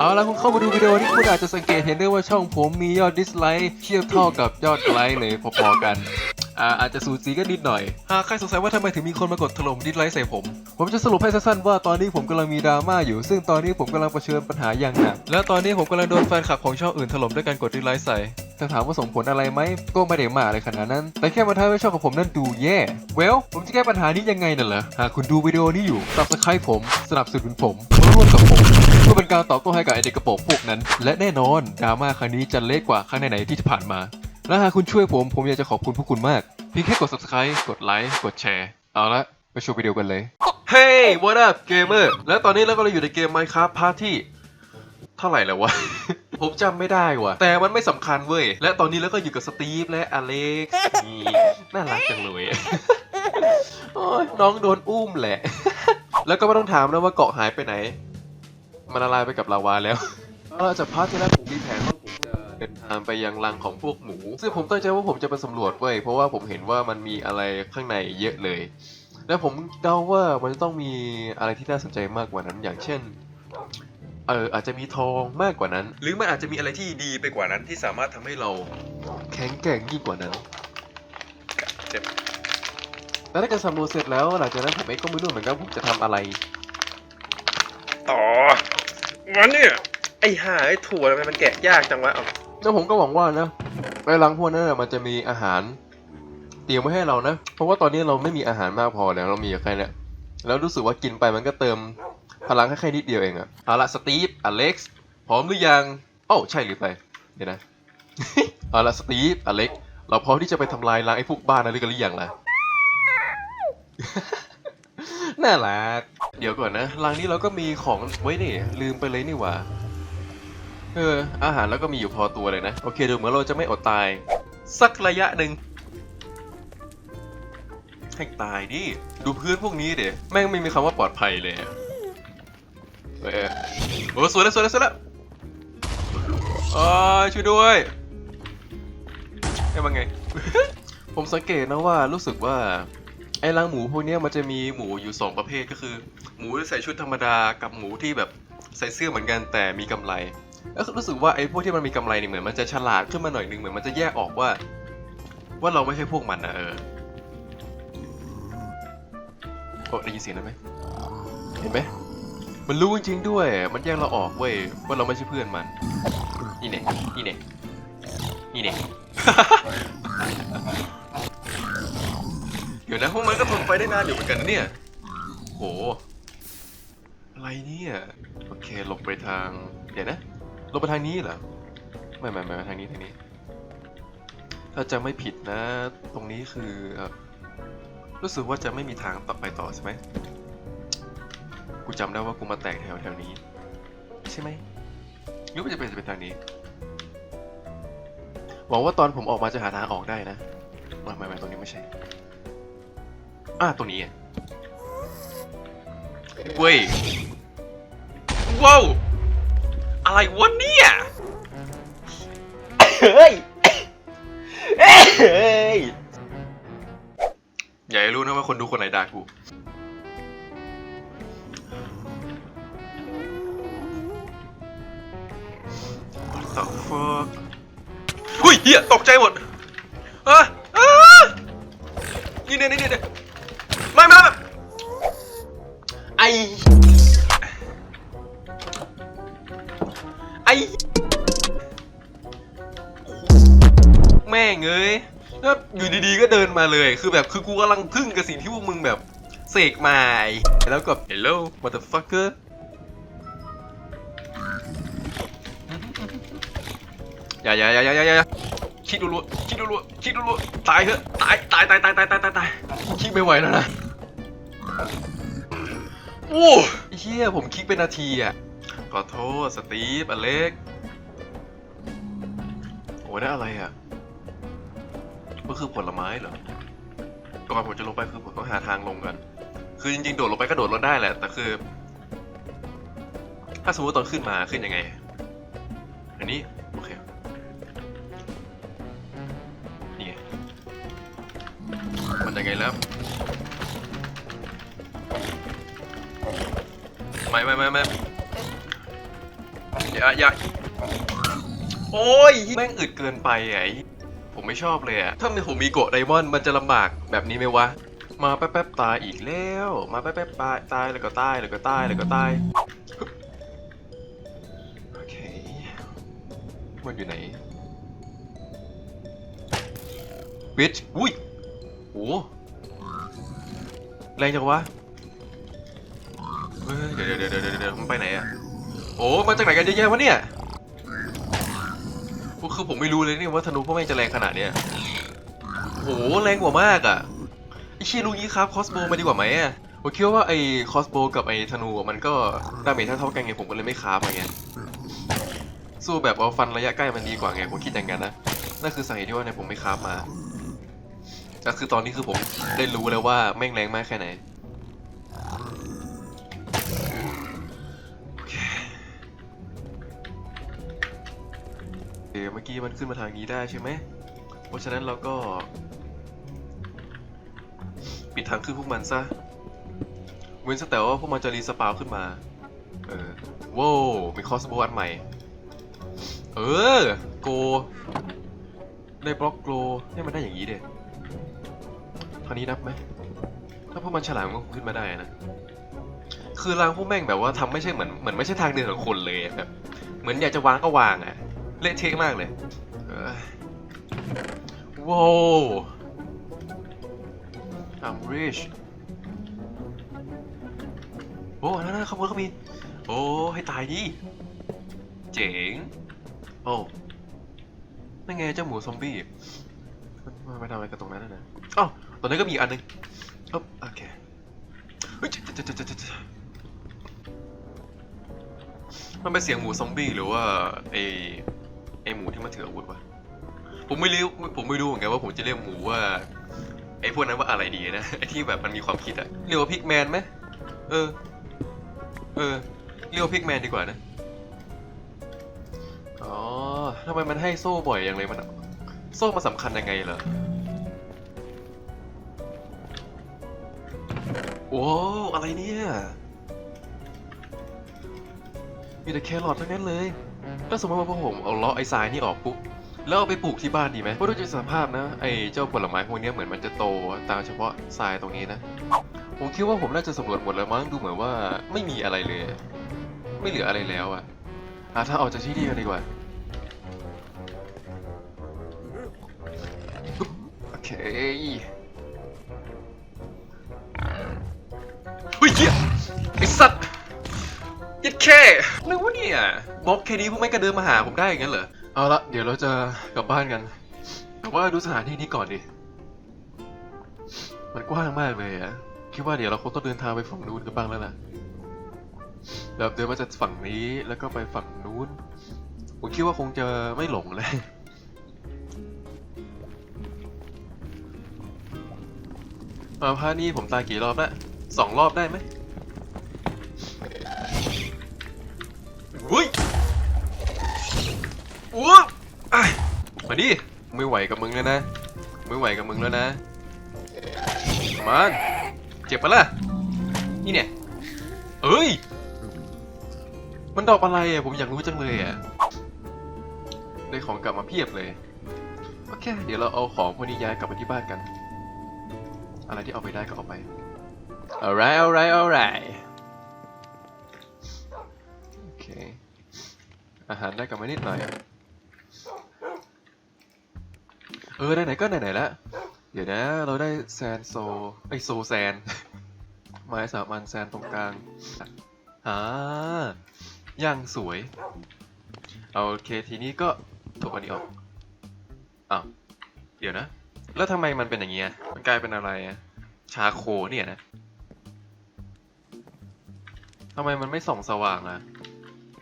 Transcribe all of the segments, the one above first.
เอาละคุณเข้ามาดูวิดีโอนี้คุณอาจจะสังเกตเห็นได้ว่าช่องผมมียอดดิสไลค์เทียบเท่ากับยอดไลค์เลยพอๆกันอ่าอาจจะสูสีกันนิดหน่อย หากใครสงสัยว่าทำไมถึงมีคนมากดถล่มดิสไลค์ใส่ผม ผมจะสรุปให้สั้นๆว่าตอนนี้ผมกำลังมีดราม่าอยู่ ซึ่งตอนนี้ผมกำลังเผชิญปัญหาอย่างหนัก และตอนนี้ผมกำลังโดนแฟนคลับของช่องอื่นถล่มด้วยการกดดิสไลค์ใส่ถ้าถามว่าส่งผลอะไรไหม ก็ไม่ได้มากอะไรขนาดนั้น แต่แค่มาทำให้ช่องของผมนั้นดูแย่ เวล ผมจะแก้ปัญหานี้ยังไงน่ะเหรอ หากคุณดูวิดีโอนี้อยู่ subscribe ผม สนับสนุนผม มาร่วมกับผม พื่อเป็นการตอบโต้ให้กับไอเด็กกระโปรงพวกนั้น และแน่นอนดราม่าครั้งนี้จะเละกว่าครั้งไหนๆที่ผ่านมา และหากคุณช่วยผมผมอยากจะขอบคุณพวกคุณมากเพียงแค่กด subscribe กดไลค์กดแชร์เอาละไปชมวิดีโอกันเลย Hey what up gamer และตอนนี้เราก็เลยอยู่ในเกม Minecraft Party เท่าไหร่แล้ววะ ผมจำไม่ได้ว่ะ แต่มันไม่สำคัญเว้ย และตอนนี้เราก็อยู่กับสตีฟและอเล็กซ์นี่น่ารักจังเลยน้องโดนอุ้มแหละ แล้วก็ไม่ต้องถามนะว่าเกาะหายไปไหน มันละลายไปกับลาวาแล้วเราจากพาร์ทที่แล้วผมมีแผนว่าผมจะเดินทางไปยังรังของพวกหมู ซึ่งผมตั้งใจว่าผมจะไปสำรวจเว้ยเพราะว่าผมเห็นว่ามันมีอะไรข้างในเยอะเลย และผมเดาว่ามันจะต้องมีอะไรที่น่าสนใจมากกว่านั้นอย่างเช่นเอออาจจะมีทองมากกว่านั้น หรือมันอาจจะมีอะไรที่ดีไปกว่านั้นที่สามารถทำให้เราแข็งแกร่งยิ่งกว่านั้นเจ็บแต่ถ้าเกิดสำรวจเสร็จแล้วหลังจากนั้นผมเองก็ไม่รู้เหมือนกันว่าผมจะทำอะไร ต่อ วันเนี่ยไอ้ห่าไอ้ถั่วทำไมมันแกะยากจังวะเอาแล้วผมก็หวังว่านะในรังพวกนั้นน่ะมันจะมีอาหารเตรียมไว้ให้เรานะ เพราะว่าตอนนี้เราไม่มีอาหารมากพอแล้วเรามีแค่เนี้ยแล้วรู้สึกว่ากินไปมันก็เติมพลังแค่แค่นิดเดียวเองอะเอาละสตีฟอเล็กซ์พร้อมหรือยังโอ้าใช่หรือไปเดี๋ยวนะ เอาละสตีฟอเล็กซ์เราพร้อมที่จะไปทำลายล้างไอ้พวกบ้านนั้นหรือกันหรือยังล่ะ น่ารัก เดี๋ยวก่อนนะรังนี้เราก็มีของไว้นี่ลืมไปเลยนี่หว่า เออ อาหารแล้วก็มีอยู่พอตัวเลยนะ โอเคดูเหมือนเราจะไม่อดตาย สักระยะหนึ่งให้ตายดิ ดูพื้นพวกนี้เดี๋ยแม่งไม่มีคำว่าปลอดภัยเลยเออโอ้สวยแล้วสวยแล้วสวยแล้วอ๋อช่วยด้วยให้มาไง ผมสังเกตนะว่ารู้สึกว่าไอ้รังหมูพวกนี้มันจะมีหมูอยู่สองประเภทก็คือ หมูที่ใส่ชุดธรรมดากับหมูที่แบบใส่เสื้อเหมือนกันแต่มีกำไรแล้วรู้สึกว่าไอ้พวกที่มันมีกำไรเนี่ยเหมือนมันจะฉลาดขึ้นมาหน่อยหนึงเหมือนมันจะแยกออกว่า ว่าเราไม่ใช่พวกมันนะเออโอ้ได้ยินเสียงนั้นไหมเห็นไหมมันรู้จริงด้วย มันแยกเราออกเว้ยว่าเราไม่ใช่เพื่อนมัน นี่เนี่ยนี่เนี่ยนี่เนี่ยเดี๋ยวนะพวกมันก็ทนไฟได้นานอยู่เหมือนกันนะเนี่ยโห อะไรเนี่ย โอเคหลบไปทาง เดี๋ยวนะหลบไปทางนี้เหรอไม่ไม่ไม่ไม่ทางนี้ทางนี้ ถ้าจะไม่ผิดนะ ตรงนี้คือ รู้สึกว่าจะไม่มีทางต่อไปต่อใช่ไหม กูจำได้ว่ากูมาแตกแถวแถวนี้ ใช่ไหมหรือว่าจะเป็นจะเป็นทางนี้ หวังว่าตอนผมออกมาจะหาทางออกได้นะ ไม่ไม่ไม่ตรงนี้ไม่ใช่ อ่าตรงนี้อะเว้ย ว้าวอะไรวะเนี่ย เฮ้ย เฮ้ย อย่าให้รู้นะว่าคนดูคนไหนด่ากู What the fuck หุ้ยเฮียตกใจหมดอะอะนี่เนี่ยนี่เนี่ยไม่ไม่ไม่ไอ ไอแม่งเอ้ยแล้วอยู่ดีๆก็เดินมาเลย คือแบบคือกูกำลังพึ่งกับสิ่งที่พวกมึงแบบเสกมาแล้วก็ hello motherfucker อย่าอย่าอย่าอย่าอย่าอย่าคิดรัวคิดรัวคิดรัวตายเถอะตายตายตายตายตายตายตายตายคิดไม่ไหวแล้วนะโอ้เฮียผมคิดเป็นนาทีอะ ขอโทษสตีฟอเล็ก โอ้ได้อะไรอะก็คือผลไม้เหรอ ก่อนผมจะลงไปคือผมต้องหาทางลงกัน คือจริงๆ โดดลงไปก็โดดลงได้แหละ แต่คือ ถ้าสมมติตอนขึ้นมาขึ้นยังไง อันนี้ โอเค นี่ไง มันยังไงแล้วไม่ไม่ไม่ไม่ อย่าอย่าโอ้ยแม่งอึดเกินไปไอ้ผมไม่ชอบเลยอะถ้ามีผมมีโกะไดมอนด์มันจะลำบากแบบนี้ไหมวะ มาแป๊บๆตายอีกแล้ว มาแป๊บๆตายตายแล้วก็ตายแล้วก็ตายแล้วก็ตายโอเคมันอยู่ไหนบิชอุ้ยโอ้แรงจังวะเฮ้ยเดี๋ยวเดี๋ยวเดี๋ยวเดี๋ยวมันไปไหนอะ โอ้มาจากไหนกันเยอะแยะวะเนี่ยคือผมไม่รู้เลยเนี่ยว่าธนูพวกแม่งจะแรงขนาดเนี้ยโหแรงกว่ามากอะไอเชี่ยลูกนี้ครับคอสโบมาดีกว่าไหมอะผมคิดว่าไอคอสโบกับไอธนูมันก็ดาเมจเท่าๆกันไงผมก็เลยไม่คราฟอะไรเงี้ยสู้แบบเอาฟันระยะใกล้มันดีกว่าไงผมคิดอย่างนั้นนะนั่นคือสาเหตุที่ว่าเนี่ยผมไม่คราฟมาแต่คือตอนนี้คือผมได้รู้แล้วว่าแม่งแรงมากแค่ไหน เมื่อกี้มันขึ้นมาทางนี้ได้ใช่ไหม เพราะฉะนั้นเราก็ ปิดทางขึ้นพวกมันซะ เว้นแต่ว่าพวกมันจะรีสปาวขึ้นมา เออว้าวมีคอสโบอันใหม่ เออ โก ได้บล็อกโกลให้มันได้อย่างนี้เด็ทางนี้นับไหม ถ้าพวกมันฉลาดมันก็ขึ้นมาได้นะคือรางพวกแม่งแบบว่าทำไม่ใช่เหมือนเหมือนไม่ใช่ทางเดินของคนเลยอะแบบ เหมือนอยากจะวางก็วางอะ เละเทะมากเลยว้าว I'm rich โอ้นั่นๆขโมยเขามี โอ้ ให้ตายดิ เจ๋ง โอ้นั่นไงเจ้าหมูซอมบี้ มันไปทำอะไรกันตรงนั้นน่ะนะอ้าวตอนนี้นก็มีอันหนึงโอเคเฮ้ยจ๊เจ๊เจ๊เจ๊เจ๊มันเป็นเสียงหมูซอมบี้หรือว่าไอ หมูที่มันถืออาวุธวะผมไม่รู้ผมไม่รู้เหมือนกันว่าผมจะเรียกหมูว่าไอ้พวกนั้นว่าอะไรดีนะไอ้ที่แบบมันมีความคิดอะเรียกว่าพิกแมนไหมเออ เออเรียกว่าพิกแมนดีกว่านะอ๋อทำไมมันให้โซ่บ่อยอย่างเลยมันโซ่มันสำคัญยังไงเหรอโอ้อะไรเนี่ย มีแต่แครอททั้งนั้นเลย ถ้าสมมติว่าพวกผมเอาเลาะไอ้ทรายนี่ออกปุ๊บ แล้วเอาไปปลูกที่บ้านดีไหมเพราะดูจากสภาพนะ ไอ้เจ้าผลไม้พวกนี้เหมือนมันจะโตตามเฉพาะทรายตรงนี้นะ ผมคิดว่าผมน่าจะสำรวจหมดแล้วมั้ง ดูเหมือนว่าไม่มีอะไรเลย ไม่เหลืออะไรแล้วอะหาทาออกจากที่นี่กันดีกว่า โอเคเฮ้ยไอ้สัตว์ ยัดแค่นึกว่าเนี่ยบล็อกแค่นี้พวกไม่งกระเดินมาหาผมได้อย่างนั้นเหรอ เอาละเดี๋ยวเราจะกลับบ้านกัน แต่ว่าดูสถานที่นี้ก่อนดิ มันกว้างมากเลยอะคิดว่าเดี๋ยวเราคงต้องเดินทางไปฝั่งนู้นกันบ้างแล้วล่ะแบบเดินมาจากฝั่งนี้แล้วก็ไปฝั่งนู้น ผมคิดว่าคงจะไม่หลงเลยมาพานี่ผมตายกี่รอบแล้วสองรอบได้ไหม อ้วอะมาดิไม่ไหวกับมึงแล้วนะ ไม่ไหวกับมึงแล้วนะมันเจ็บปะล่ะ นี่เนี่ยเอ้ย มันดอกอะไรอะ ผมอยากรู้จังเลยอะ ได้ของกลับมาเพียบเลย โอเค เดี๋ยวเราเอาของพวกนี้ย้ายกลับไปที่บ้านกัน อะไรที่เอาไปได้ก็เอาไป alright alright alright โอเค อาหารได้กลับมานิดหน่อย เออไหนๆก็ไหนๆแล้วเดี๋ยวนะ เราได้แซนโซไอโซแซน ไม้สามอันแซนตรงกลางอ่าย่างสวยโอเคทีนี้ก็ถูกอันนี้ออกอ้าวเดี๋ยวนะ แล้วทำไมมันเป็นอย่างเงี้ยมันกลายเป็นอะไรอะชาโคเนี่ยนะทำไมมันไม่ส่องสว่างอะ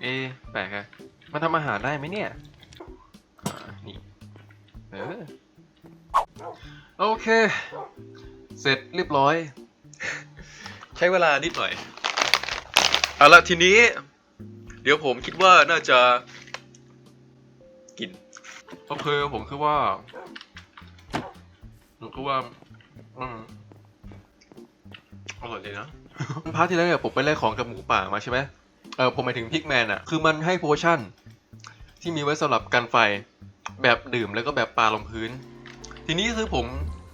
เอะแปลกอะมันทำอาหารได้ไหมเนี่ย เค เสร็จเรียบร้อย ใช้เวลานิดหน่อยเอาละทีนี้ เดี๋ยวผมคิดว่าน่าจะกินโอเคผมคือว่าผมคือว่าอืมอร่อยเลยนะพาร์ทที่แล้วเนี่ยผมไปไล่ของกับหมูป่ามาใช่ไหมเออผมหมายถึงพิกแมนอะคือมันให้โพชั่น ที่มีไว้สำหรับกันไฟแบบดื่มแล้วก็แบบปาลงพื้น ทีนี้คือผม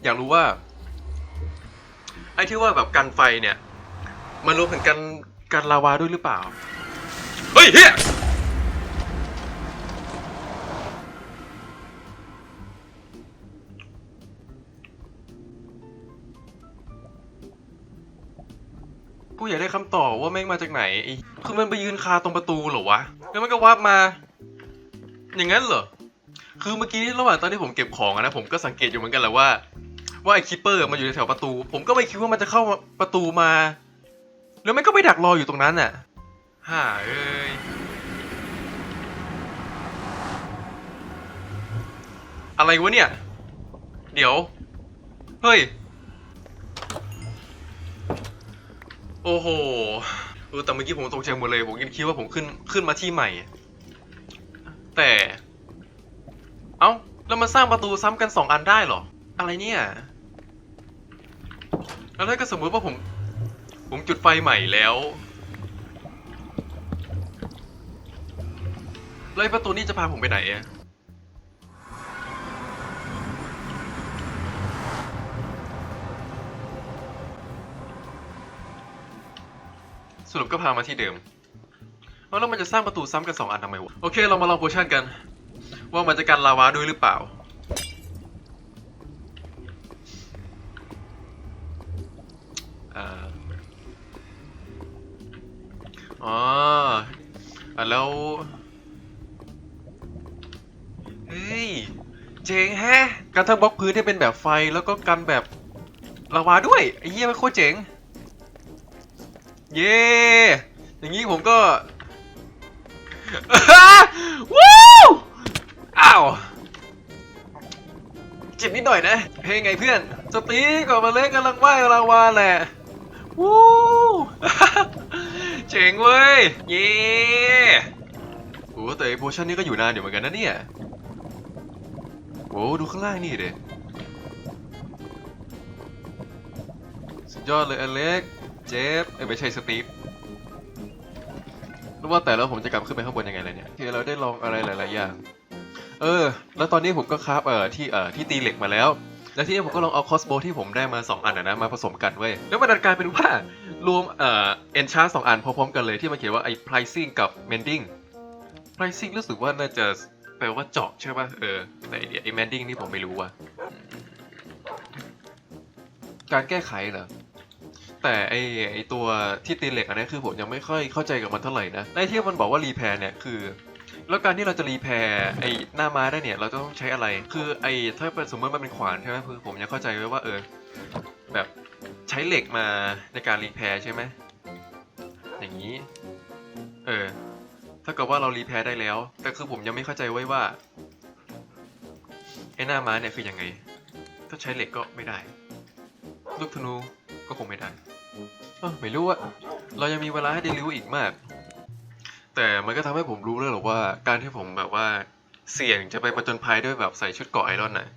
อยากรู้ว่า ไอ้ที่ว่าแบบกันไฟเนี่ย มันรวมถึงกันกันลาวาด้วยหรือเปล่า เฮ้ยเฮียกูอยากได้คำตอบว่าแม่งมาจากไหนไอ้คือมันไปยืนคาตรงประตูเหรอวะ แล้วมันก็วับมา อย่างนั้นเหรอ คือเมื่อกี้ระหว่างตอนที่ผมเก็บของอะนะผมก็สังเกตอยู่เหมือนกันแหละว่า ว่าไอ้คิปเปอร์มันอยู่แถวประตู ผมก็ไม่คิดว่ามันจะเข้าประตูมา แล้วมันก็ไปดักรออยู่ตรงนั้นน่ะฮ่าเอ้ยอะไรวะเนี่ย เดี๋ยว เฮ้ย โอ้โหเออแต่เมื่อกี้ผมตกใจหมดเลย ผมคิดว่าผมขึ้นขึ้นมาที่ใหม่ แต่ เอ้า แล้วมันสร้างประตูซ้ำกันสองอันได้เหรอ อะไรเนี่ย แล้วถ้าก็สมมติว่าผม ผมจุดไฟใหม่แล้วแล้วประตูนี้จะพาผมไปไหนอะสรุปก็พามาที่เดิม แล้วมันจะสร้างประตูซ้ำกันสองอันทำไมวะ โอเค เรามาลองโพชั่นกัน ว่ามันจะกันลาวาด้วยหรือเปล่า การทั้งบล็อกพื้นที่เป็นแบบไฟแล้วก็กันแบบลาวาด้วยไอ้เหี้ยมันโคตรเจ๋ง เย้อย่างนี้ผมก็วู้อ้าวเจ็บนิดหน่อยนะเฮ้ยไงเพื่อน สตีก่อนมาเล่นกำลังว่ายลาวาแหละวู้เจ๋งเว้ย เย้โอ้แต่อ้โพชั่นนี้ก็อยู่นานอยู่เหมือนกันนะเนี่ย โอ้ดูข้างล่างนี่เด็สุดยอดเลยอเล็ก เจฟเอ้ยไม่ใช่สตีฟรู้ว่าแต่แล้วผมจะกลับขึ้นไปข้างบนยังไงเลยเนี่ยที่เราได้ลองอะไรหลาย ๆ อย่าง เออ แล้วตอนนี้ผมก็คราฟเอ่อที่เอ่อที่ตีเหล็กมาแล้ว แล้วทีนี้ผมก็ลองเอาคอสโบที่ผมได้มา 2 อันนะนะมาผสมกันเว้ย แล้วมันดันกลายเป็นว่ารวมเอ่อเอนชาร์สองอันพร้อมๆกันเลยที่มันเขียนว่าไอ้ pricing กับ mending pricing รู้สึกว่าน่าจะ ปลว่าเจาะใช่ป่ะเออแต่ไอ้ไอ้ mending นี่ผมไม่รู้ว่ะการแก้ไขเหรอแต่ไอไอตัวที่ตีเหล็กอันนี้คือผมยังไม่ค่อยเข้าใจกับมันเท่าไหร่นะในที่มันบอกว่ารีแพร์เนี่ยคือ แล้วการที่เราจะรีแพร์ไอหน้าม้าได้เนี่ยเราต้องใช้อะไร คือไอถ้าเป็นสมมติมันเป็นขวานใช่ไหมคือผมยังเข้าใจไว้ว่าเออแบบใช้เหล็กมาในการรีแพร์ใช่ไหมอย่างนี้ เออ ถ้าเกิดว่าเรารีแพร์ได้แล้ว แต่คือผมยังไม่เข้าใจไว้ว่าไอหน้าม้าเนี่ยคือยังไง ถ้าใช้เหล็กก็ไม่ได้ ลูกธนูก็คงไม่ได้เอ้าไม่รู้อะเรายังมีเวลาให้ได้รู้อีกมาก แต่มันก็ทำให้ผมรู้แล้วหรอกว่าการที่ผมแบบว่าเสี่ยงจะไปประจนภัยด้วยแบบใส่ชุดเกาะไอรอนน่ะ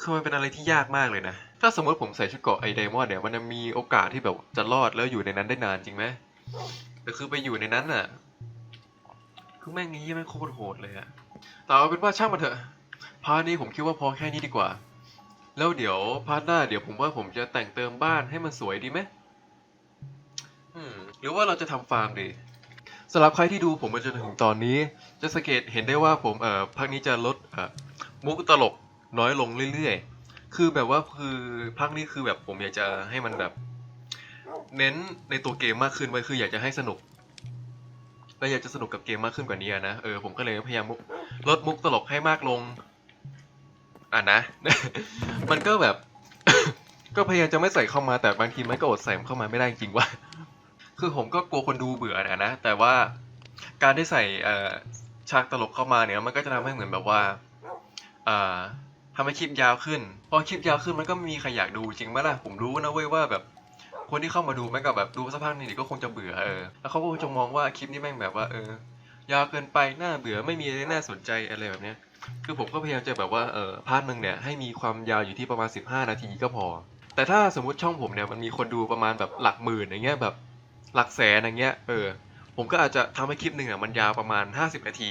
คือมันเป็นอะไรที่ยากมากเลยนะ ถ้าสมมติผมใส่ชุดเกาะไอไดมอนด์เนี่ยมันจะมีโอกาสที่แบบจะรอดแล้วอยู่ในนั้นได้นานจริงไหมแต่คือไปอยู่ในนั้นน่ะ คือแม่งงี้แม่งโคตรโหดเลยอะแต่เอาเป็นว่าช่างมันเถอะพาร์ทนี้ผมคิดว่าพอแค่นี้ดีกว่า แล้วเดี๋ยวพาร์ทหน้าเดี๋ยวผมว่าผมจะแต่งเติมบ้านให้มันสวยดีไหมอืมหรือว่าเราจะทำฟาร์มดีสำหรับใครที่ดูผมมาจนถึงตอนนี้ จะสังเกตเห็นได้ว่าผมเอ่อพักนี้จะลดเอ่อมุกตลกน้อยลงเรื่อยๆ คือแบบว่าคือพักนี้คือแบบผมอยากจะให้มันแบบ เน้นในตัวเกมมากขึ้นไว้คืออยากจะให้สนุก และอยากจะสนุกกับเกมมากขึ้นกว่านี้นะ เออผมก็เลยพยายามมุกลดมุกตลกให้มากลง อะนะ มันก็แบบ ก็พยายามจะไม่ใส่เข้ามาแต่บางทีมันก็อดใส่เข้ามาไม่ได้จริงว่า คือผมก็กลัวคนดูเบื่อนะนะ แต่ว่าการได้ใส่เอฉากตลกเข้ามาเนี่ยมันก็จะทำให้เหมือนแบบว่าอ่าทำให้คลิปยาวขึ้น พอคลิปยาวขึ้นมันก็ไม่มีใครอยากดูจริงไหมล่ะ ผมรู้นะเว้ยว่าแบบ คนที่เข้ามาดูแม่งก็แบบดูสักพักหนึงเดี๋ยวก็คงจะเบื่อเออแล้วเขาก็คงจะมองว่าคลิปนี้แม่งแบบว่าเออยาวเกินไปน่าเบื่อไม่มีอะไรน่าสนใจอะไรแบบเนี้ยคือผมก็พยายามจะแบบว่าเออพาร์ทหนึ่งเนี่ยให้มีความยาวอยู่ที่ประมาณ 15 นาทีก็พอ แต่ถ้าสมมติช่องผมเนี่ยมันมีคนดูประมาณแบบหลักหมื่นอย่างเงี้ยแบบหลักแสนอย่างเงี้ยเออผมก็อาจจะทำให้คลิปหนึ่งอะมันยาวประมาณ 50 นาที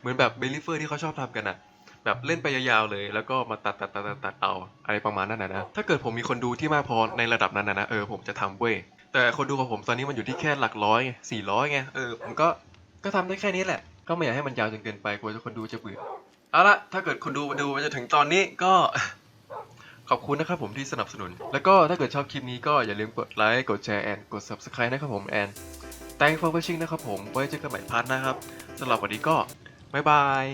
เหมือนแบบเบลลิเฟอร์ที่เขาชอบทำกันอะ แบบเล่นไปยาวๆเลย แล้วก็มาตัดตัดตัดตัดตัดเอาอะไรประมาณนั้นนะนะถ้าเกิดผมมีคนดูที่มากพอในระดับนั้นนะนะเออผมจะทำเว้ยแต่คนดูของผมตอนนี้มันอยู่ที่แค่หลักร้อยไงสี่ร้อยไงเออผมก็ก็ทำได้แค่นี้แหละ ก็ไม่อยากให้มันยาวจนเกินไปกลัวจะคนดูจะเบื่อเอาละถ้าเกิดคนดูมาดูมาจนถึงตอนนี้ก็ขอบคุณนะครับผมที่สนับสนุน แล้วก็ถ้าเกิดชอบคลิปนี้ก็อย่าลืมกดไลค์ กดแชร์แอนกด subscribe นะครับผมแอน thank for watching นะครับผม ไว้เจอกันใหม่พาร์ทหนะครับสำหรับวันนี้ก็ บ๊ายบาย